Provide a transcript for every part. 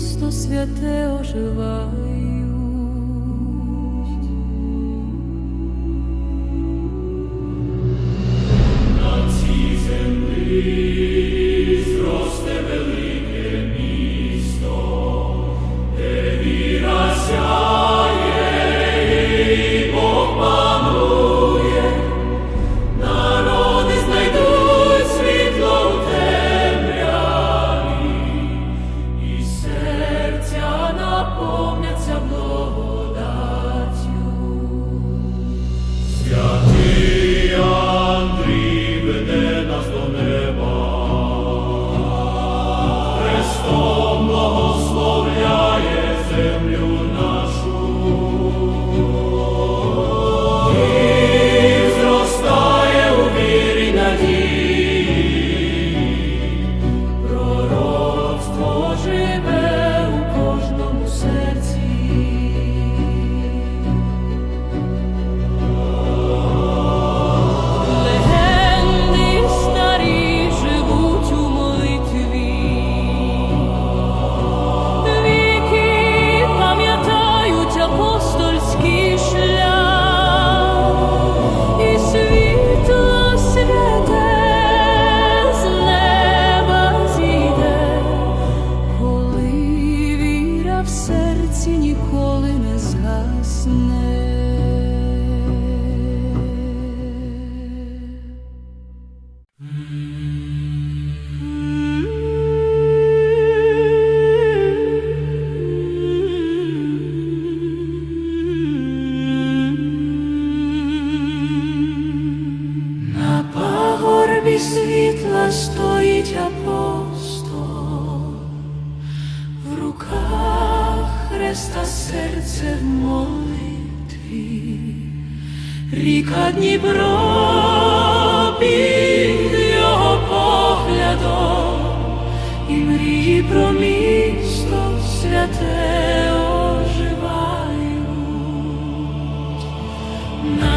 місто святе оживає.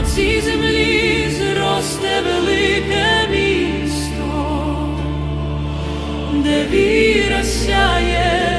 на цій землі зросте велике місто, де віра сяє.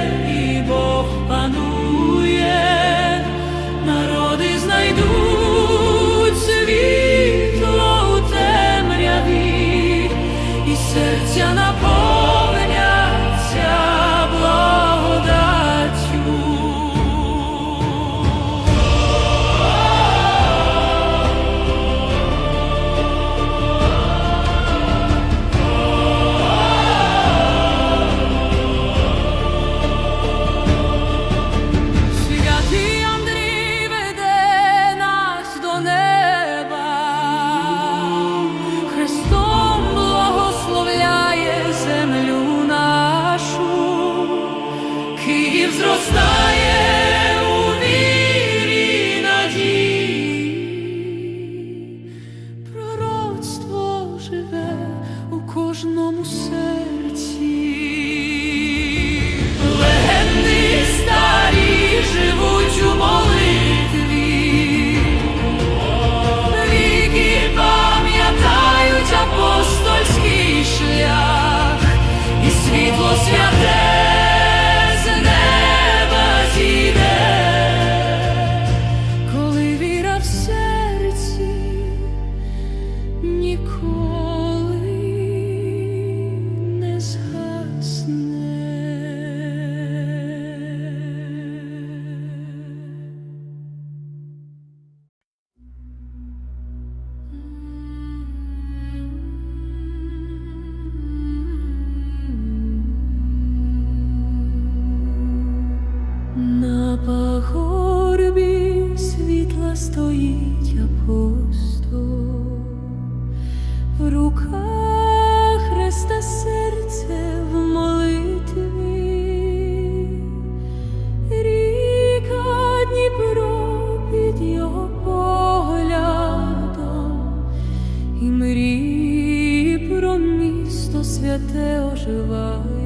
святе оживає.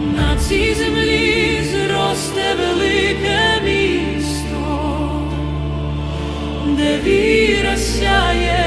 на цій землі зросте велике місто, де віра сяє.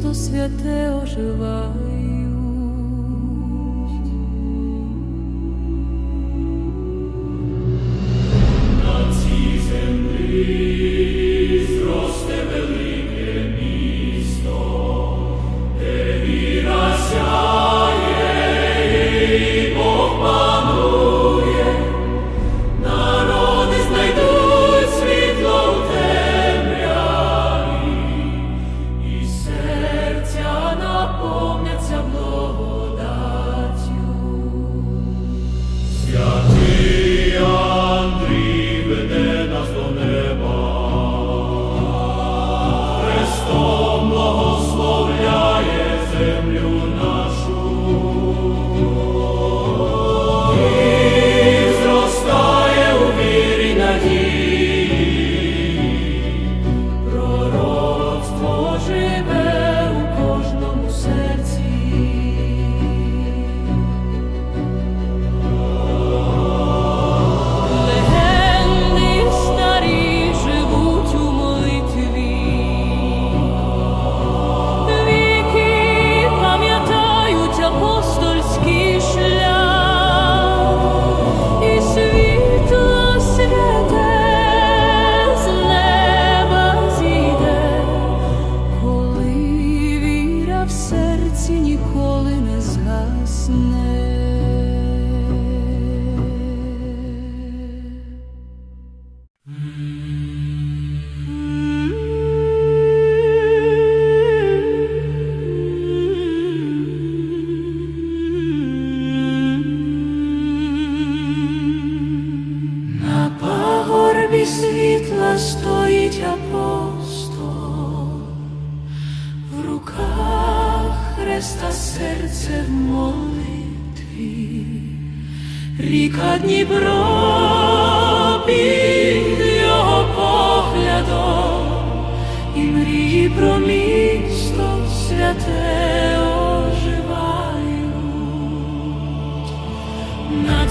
місто святе оживає.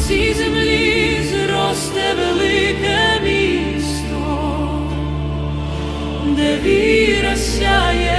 цій землі зросте велике місто, де віра сяє.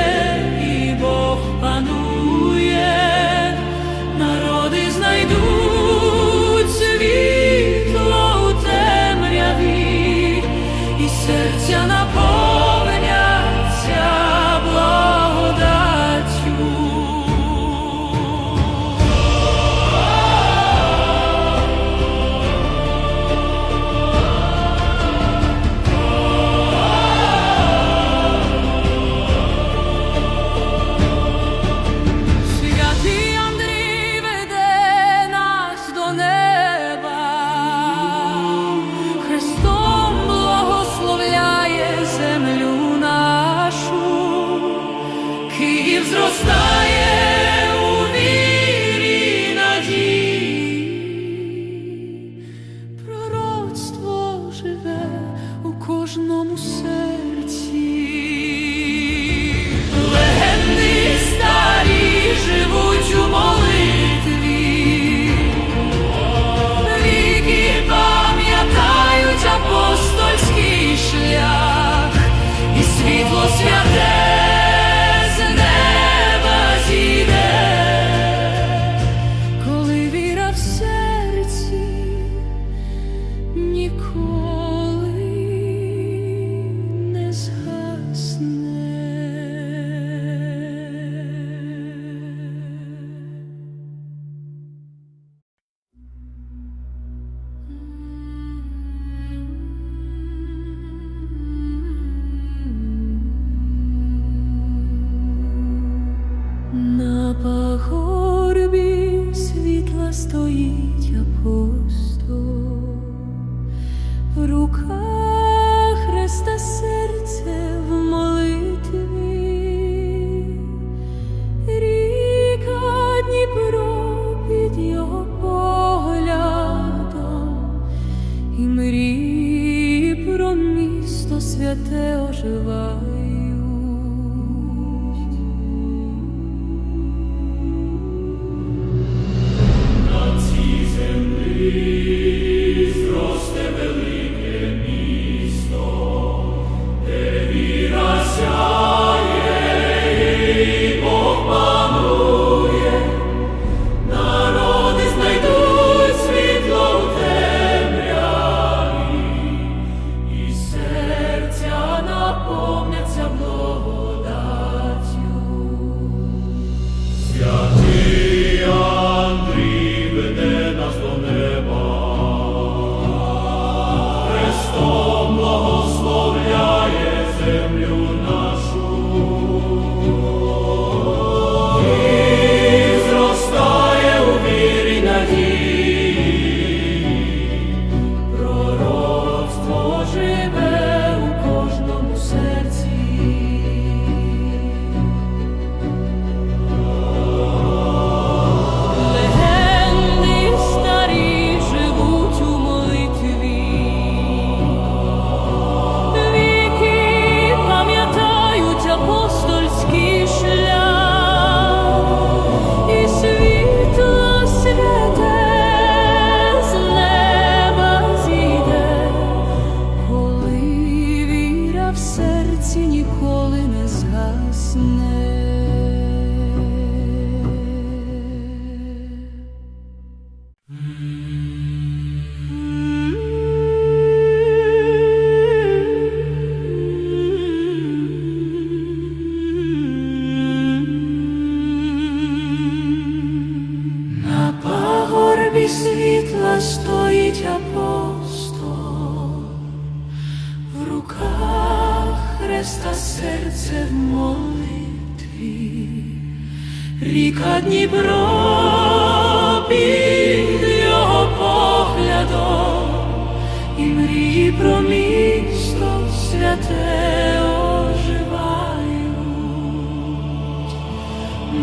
świateł żywaj.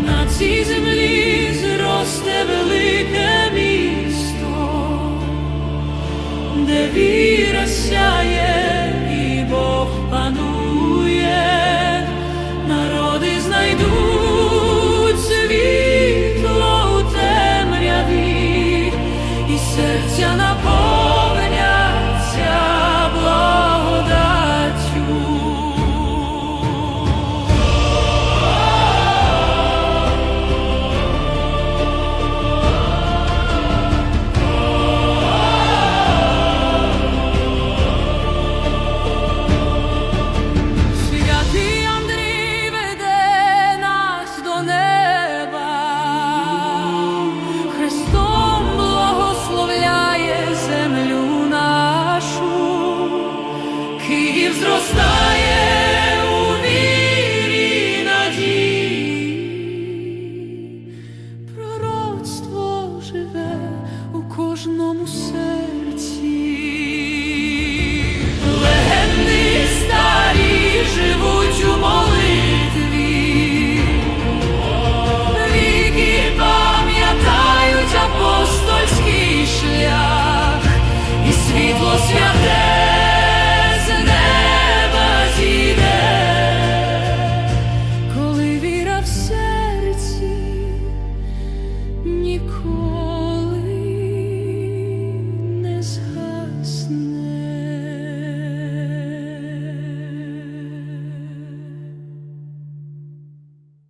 на цій землі зросте велике місто, де віра сяє.